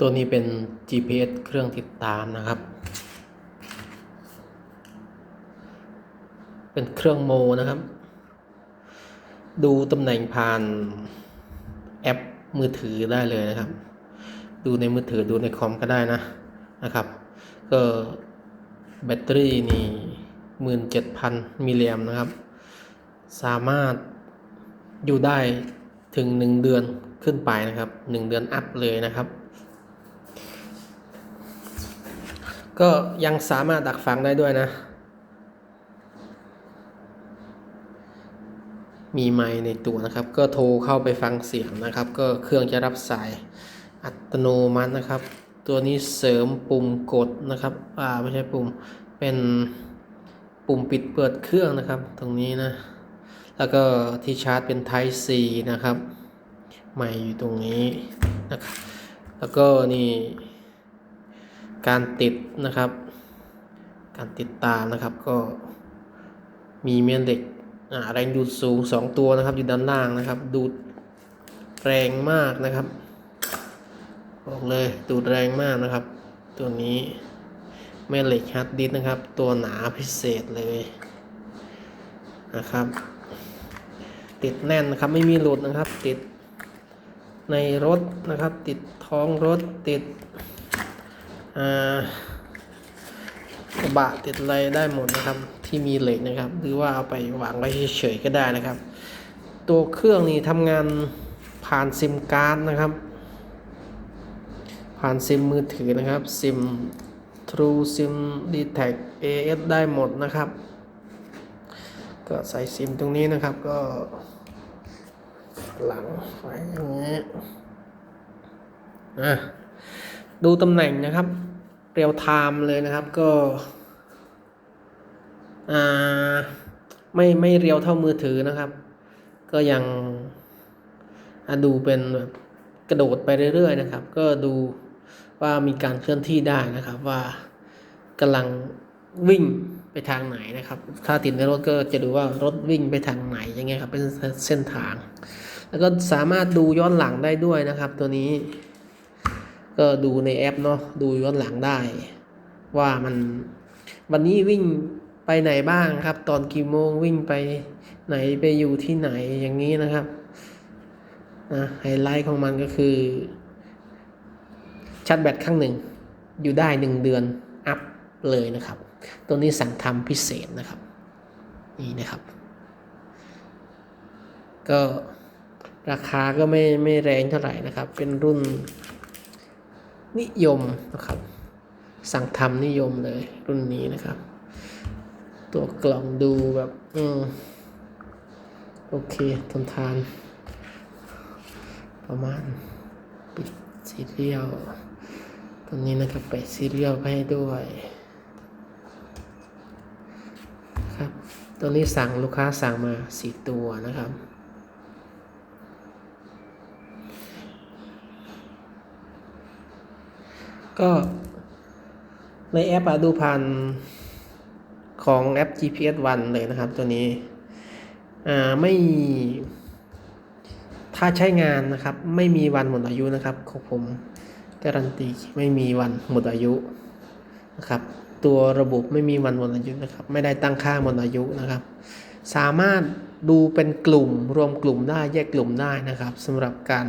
ตัวนี้เป็น GPS เครื่องติดตามนะครับ เป็นเครื่องโมนะครับ ดูตำแหน่งผ่านแอปมือถือได้เลยนะครับ ดูในมือถือดูในคอมก็ได้นะนะครับ ก็แบตเตอรี่นี่หมื่นเจ็ดพันมิลลิแอมนะครับ สามารถอยู่ได้ถึงหนึ่งเดือนขึ้นไปนะครับหนึ่งเดือนอัพเลยนะครับ ก็ยังสามารถดักฟังได้ด้วยนะ มีไมค์ในตัวนะครับ ก็โทรเข้าไปฟังเสียงนะครับ ก็เครื่องจะรับสายอัตโนมัตินะครับ ตัวนี้เสริมปุ่มกดนะครับ อ่าไม่ใช่ปุ่ม เป็นปุ่มปิดเปิดเครื่องนะครับ ตรงนี้นะ แล้วก็ที่ชาร์จเป็น Type C นะครับ ไมค์อยู่ตรงนี้นะครับ แล้วก็นี่ การติดนะครับ การติดตามนะครับก็มีเมนเหล็กแรงดูดสูง 2 ตัวนะครับอยู่ด้านล่างนะครับ ดูดแรงมากนะครับบอกเลยดูดแรงมากนะครับ ตัวนี้แม่เหล็กฮาร์ดดิสก์นะครับ ตัวหนาพิเศษเลยนะครับ ติดแน่นนะครับไม่มีหลุดนะครับ ติดในรถนะครับ ติดท้องรถติด กระบะติดอะไรได้หมดนะครับ ที่มีเหล็กนะครับ หรือว่าเอาไปวางไว้เฉยๆก็ได้นะครับ ตัวเครื่องนี้ทำงานผ่านซิมการ์ดนะครับ ผ่านซิมมือถือนะครับซิม True SIM d t a c AS ได้หมดนะครับ ก็ใส่ซิมตรงนี้นะครับก็หลังไว้อย่างนี้อะดูตำแหน่งนะครับ เรียลไทม์เลยนะครับก็ไม่ไม่เรียวเท่ามือถือนะครับ ก็ยังดูเป็นแบบกระโดดไปเรื่อยๆนะครับ ก็ดูว่ามีการเคลื่อนที่ได้นะครับว่ากำลังวิ่งไปทางไหนนะครับ ถ้าติดในรถก็จะดูว่ารถวิ่งไปทางไหนย่างเงี้ยครับเป็นเส้นทาง แล้วก็สามารถดูย้อนหลังได้ด้วยนะครับ ตัวนี้ ก็ดูในแอปเนาะดูย้อนหลังได้ ว่ามันวันนี้วิ่งไปไหนบ้างครับ ตอนกี่โมงวิ่งไปไหนไปอยู่ที่ไหนอย่างนี้นะครับนะไฮไลท์ของมันก็คือชาร์จแบตข้างหนึ่งอยู่ได้หนึ่งเดือนอัพเลยนะครับ ตัวนี้สั่งทำพิเศษนะครับ นี่นะครับ ก็ราคาก็ไม่ไม่แรงเท่าไหร่นะครับ เป็นรุ่น นิยมนะครับ สั่งทำนิยมเลยรุ่นนี้นะครับ ตัวกล่องดูแบบอืมโอเคทนทาน ประมาณปิดซีเรียลตัวนี้นะครับไปซีเรียลให้ด้วยครับตัวนี้สั่งลูกค้าสั่งมาสี่ตัวนะครับ ก็ในแอปอะดูผ่านของแอป GPS One เลยนะครับตัวนี้ อ่า ไม่ ถ้าใช้งานนะครับ ไม่มีวันหมดอายุนะครับของผมการันตีไม่มีวันหมดอายุนะครับ ตัวระบบไม่มีวันหมดอายุนะครับ ไม่ได้ตั้งค่าหมดอายุนะครับ สามารถ ดูเป็นกลุ่มรวมกลุ่มได้แยกกลุ่มได้นะครับสำหรับการ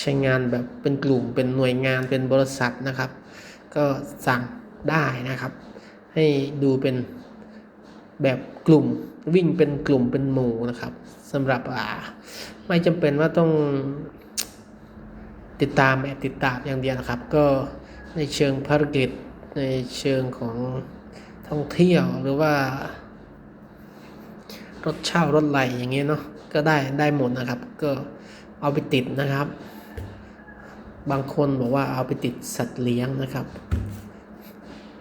ใช้งานแบบเป็นกลุ่มเป็นหน่วยงานเป็นบริษัทนะครับ ก็สั่งได้นะครับ ให้ดูเป็นแบบกลุ่มวิ่งเป็นกลุ่มเป็นหมู่นะครับสำหรับอ่าไม่จำเป็นว่าต้องติดตามแอบติดตามอย่างเดียวนะครับ ก็ในเชิงภารกิจในเชิงของท่องเที่ยวหรือว่า รถเช่ารถไหลอย่างเงี้ยเนาะก็ได้ได้หมดนะครับ ก็เอาไปติดนะครับ บางคนบอกว่าเอาไปติดสัตว์เลี้ยงนะครับ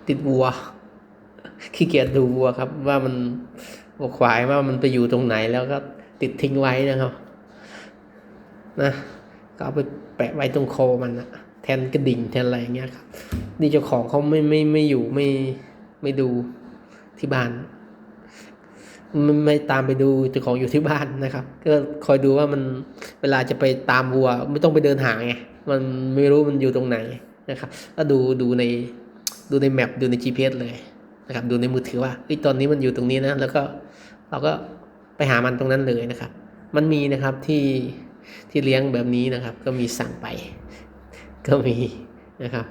ติดวัวขี้เกียจดูวัวครับ ว่ามันวัวควายว่ามันไปอยู่ตรงไหนแล้วก็ติดทิ้งไว้นะครับ นะก็เอาไปแปะไว้ตรงคอมันนะแทนกระดิ่งแทนอะไรอย่างเงี้ยครับนี่เจ้าของเขาไม่ไม่ไม่อยู่ไม่ไม่ดูที่บ้าน ไม่ไม่ตามไปดูเจ้าของอยู่ที่บ้านนะครับ ก็คอยดูว่ามันเวลาจะไปตามวัว ไม่ต้องไปเดินหาไงมันไม่รู้มันอยู่ตรงไหนนะครับก็ดูดูในดูในแมปดูใน GPS เลยนะครับ ดูในมือถือว่าเฮ้ตอนนี้มันอยู่ตรงนี้นะ แล้วก็เราก็ไปหามันตรงนั้นเลยนะครับ มันมีนะครับที่ที่เลี้ยงแบบนี้นะครับ ก็มีสั่งไป ก็มีนะครับ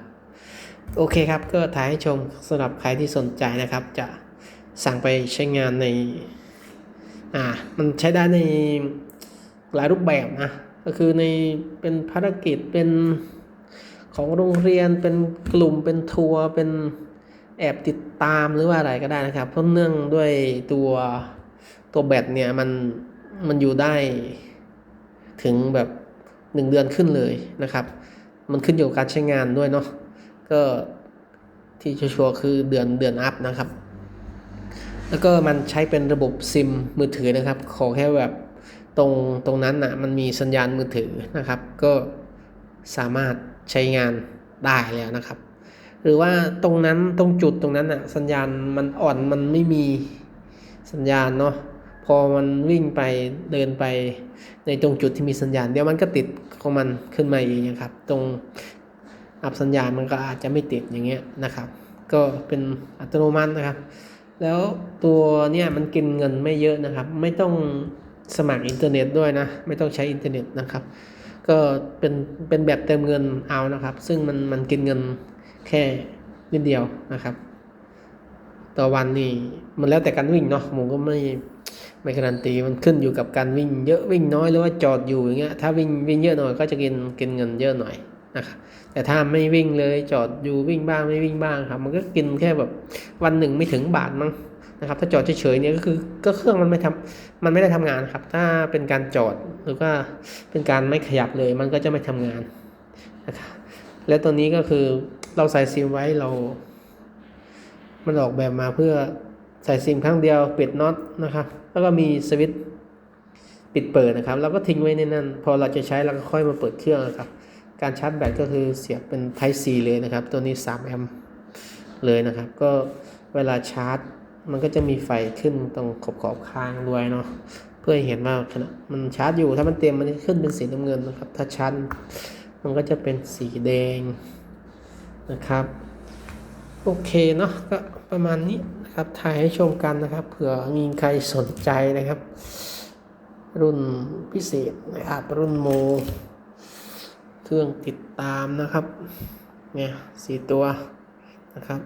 โอเคครับก็ถ่ายให้ชมสำหรับใครที่สนใจนะครับจะ สั่งไปใช้งานในอ่ามันใช้ได้ในหลายรูปแบบนะก็คือในเป็นภารกิจเป็นของโรงเรียนเป็นกลุ่มเป็นทัวร์เป็นแอบติดตามหรือว่าอะไรก็ได้นะครับ เพราะเนื่องด้วยตัวตัวแบตเนี่ยมันมันอยู่ได้ถึงแบบหนึ่งเดือนขึ้นเลยนะครับ มันขึ้นอยู่กับการใช้งานด้วยเนาะก็ที่ชัวร์คือเดือนเดือนอัพนะครับ แล้วก็มันใช้เป็นระบบซิมมือถือนะครับ ขอแค่แบบตรงตรงนั้นนะมันมีสัญญาณมือถือนะครับ ก็สามารถใช้งานได้แล้วนะครับ หรือว่าตรงนั้นตรงจุดตรงนั้นอะสัญญาณมันอ่อนมันไม่มีสัญญาณเนาะพอมันวิ่งไปเดินไปในตรงจุดที่มีสัญญาณ เดี๋ยวมันก็ติดของมันขึ้นมาเองนะครับ ตรงอับสัญญาณมันก็อาจจะไม่ติดอย่างเงี้ยนะครับ ก็เป็นอัตโนมัตินะครับ แล้วตัวเนี่ยมันกินเงินไม่เยอะนะครับ ไม่ต้องสมัครอินเทอร์เน็ตด้วยนะ ไม่ต้องใช้อินเทอร์เน็ตนะครับ ก็เป็นเป็นแบบเติมเงินเอานะครับ ซึ่งมันมันกินเงินแค่นิดเดียวนะครับ ต่อวันนี่มันแล้วแต่การวิ่งเนาะผมก็ไม่ไม่การันตีมันขึ้นอยู่กับการวิ่งเยอะวิ่งน้อยหรือว่าจอดอยู่อย่างเงี้ยถ้าวิ่งวิ่งเยอะหน่อยก็จะกินกินเงินเยอะหน่อย นะครับแต่ถ้าไม่วิ่งเลยจอดอยู่วิ่งบ้างไม่วิ่งบ้างครับ มันก็กินแค่แบบวันหนึ่งไม่ถึงบาทมั้งนะครับ ถ้าจอดเฉยๆเนี่ยก็คือก็เครื่องมันไม่ทำมันไม่ได้ทำงานครับ ถ้าเป็นการจอดหรือว่าเป็นการไม่ขยับเลยมันก็จะไม่ทำงานนะครับและตัวนี้ก็คือเราใส่ซิมไว้เรา มันออกแบบมาเพื่อใส่ซิมครั้งเดียวปิดน็อตนะครับ แล้วก็มีสวิตช์ปิดเปิดนะครับ แล้วก็ทิ้งไว้ในนั้น พอเราจะใช้เราก็ค่อยมาเปิดเครื่องนะครับ การชาร์จแบตก็คือเสียบเป็น Type C เลยนะครับ ตัวนี้ 3 แอมป์เลยนะครับ ก็เวลาชาร์จ มันก็จะมีไฟขึ้นตรงขอบขอบข้างด้วยเนาะเพื่อให้เห็นว่าขณะมันชาร์จอยู่ถ้ามันเต็มมันจะขึ้นเป็นสีน้ำเงินนะครับ ถ้าชาร์จมันก็จะเป็นสีแดงนะครับโอเคเนาะก็ประมาณนี้นะครับถ่ายให้ชมกันนะครับเผื่อมีใครสนใจนะครับ รุ่นพิเศษนะครับรุ่นโม เครื่องติดตามนะครับเนี่ยสี่ตัวนะครับ